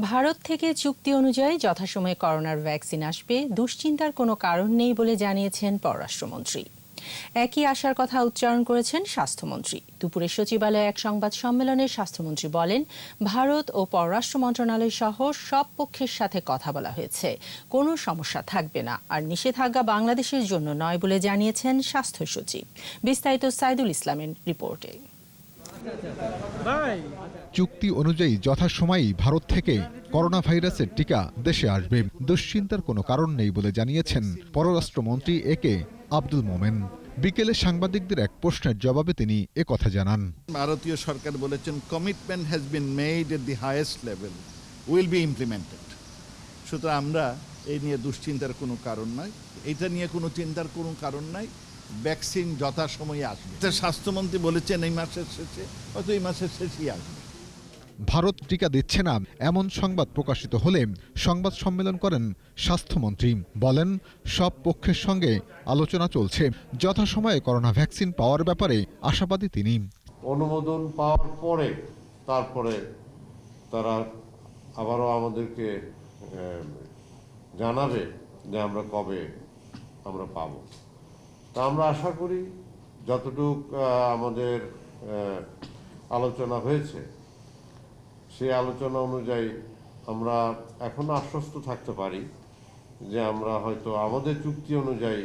ভারত থেকে চুক্তি অনুযায়ী যথাসময়ে করোনার ভ্যাকসিন আসবে, দুশ্চিন্তার কোনো কারণ নেই বলে জানিয়েছেন পররাষ্ট্রমন্ত্রী। একই আশার কথা উচ্চারণ করেছেন স্বাস্থ্যমন্ত্রী। দুপুরে সচিবালয়ে এক সংবাদ সম্মেলনে স্বাস্থ্যমন্ত্রী বলেন, ভারত ও পররাষ্ট্র মন্ত্রণালয় সহ সব পক্ষের সাথে কথা বলা হয়েছে। কোনো সমস্যা থাকবে না। আর নিষেধাজ্ঞা বাংলাদেশের জন্য নয় বলে জানিয়েছেন স্বাস্থ্য সচিব। বিস্তারিত সাইদুল ইসলামের রিপোর্টে। চুক্তি অনুযায়ী যথাসময়েই ভারত থেকে করোনা ভাইরাসের টিকা দেশে আসবে। দুশ্চিন্তার কোনো কারণ নেই বলে জানিয়েছেন পররাষ্ট্রমন্ত্রী এ কে আব্দুল মোমেন। বিকেলে সাংবাদিকদের এক প্রশ্নের জবাবে তিনি এ কথা জানান। ভারতীয় সরকার বলেছেন commitment has been made at the highest level will be implemented সুতরাং আমরা এই নিয়ে দুশ্চিন্তার কোনো কারণ নাই। এটা নিয়ে কোনো চিন্তার কোনো কারণ নাই। ভ্যাকসিন যথাসময়ে আসবে। স্বাস্থ্যমন্ত্রী বলেছেন এই মাসের শেষে হয়তো এই মাসের শেষেই আসবে। ভারত টিকা দিচ্ছে না এমন সংবাদ প্রকাশিত হলে সংবাদ সম্মেলন করেন স্বাস্থ্যমন্ত্রী। বলেন সব পক্ষের সঙ্গে আলোচনা চলছে। যথাসময়ে করোনা ভ্যাকসিন পাওয়ার ব্যাপারে আশাবাদী তিনি। অনুমোদন পাওয়ার পরে তারপরে তারা আবারও আমাদেরকে জানাবে যে আমরা কবে আমরা পাবো। তা আমরা আশা করি যতটুক আমাদের আলোচনা হয়েছে সেই আলোচনা অনুযায়ী আমরা এখনও আশ্বস্ত থাকতে পারি যে আমরা হয়তো আমাদের চুক্তি অনুযায়ী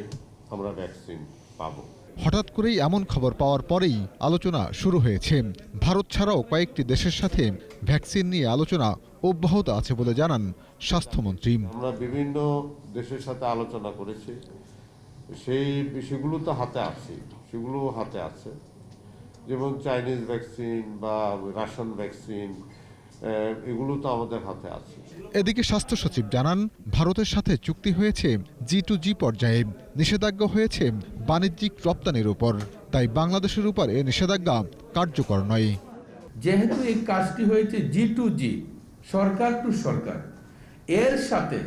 আমরা ভ্যাকসিন পাবো। হঠাৎ করেই এমন খবর পাওয়ার পরেই আলোচনা শুরু হয়েছে। ভারত ছাড়াও কয়েকটি দেশের সাথে ভ্যাকসিন নিয়ে আলোচনা অব্যাহত আছে বলে জানান স্বাস্থ্যমন্ত্রী। আমরা বিভিন্ন দেশের সাথে আলোচনা করেছি। সেই সেগুলো তো হাতে আছে সেগুলো হাতে আছে যেমন চাইনিজ ভ্যাকসিন বা রাশন ভ্যাকসিন এগুলো তো আমাদের হাতে আছে এদিকে স্বাস্থ্য সচিব জানান ভারতের সাথে চুক্তি হয়েছে জি টু জি পর্যায়ে নিষেধাজ্ঞা হয়েছে বাণিজ্যিক রপ্তানির উপর। তাই বাংলাদেশের উপর এ নিষেধাজ্ঞা কার্যকর নয়। যেহেতু এই কাজটি হয়েছে জি টু জি সরকার টু সরকার এর সাথে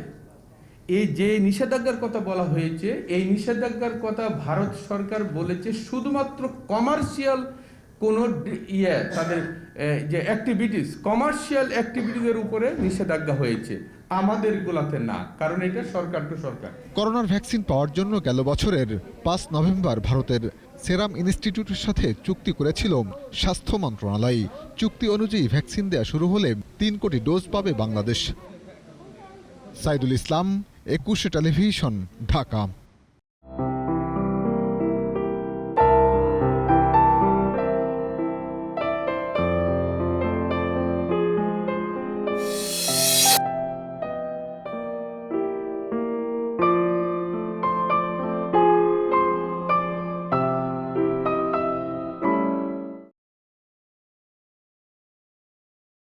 এই যে নিষেধাজ্ঞার কথা বলা হয়েছে, এই নিষেধাজ্ঞার কথা ভারত সরকার বলেছে শুধুমাত্র কমার্শিয়াল কোনো ইয়ে তাদের যে অ্যাক্টিভিটিস কমার্শিয়াল অ্যাক্টিভিটিসের উপরে নিষেধাজ্ঞা হয়েছে। আমাদের গুলাতে না, কারণ এটা সরকার টু সরকার। করোনার ভ্যাকসিন পাওয়ার জন্য গেল বছরের পাঁচ নভেম্বর ভারতের সেরাম ইনস্টিটিউটের সাথে চুক্তি করেছিল স্বাস্থ্য মন্ত্রণালয়। চুক্তি অনুযায়ী ভ্যাকসিন দেয়া শুরু হলে তিন কোটি ডোজ পাবে বাংলাদেশ। সাইদুল ইসলাম একুশে টেলিভিশন ঢাকা।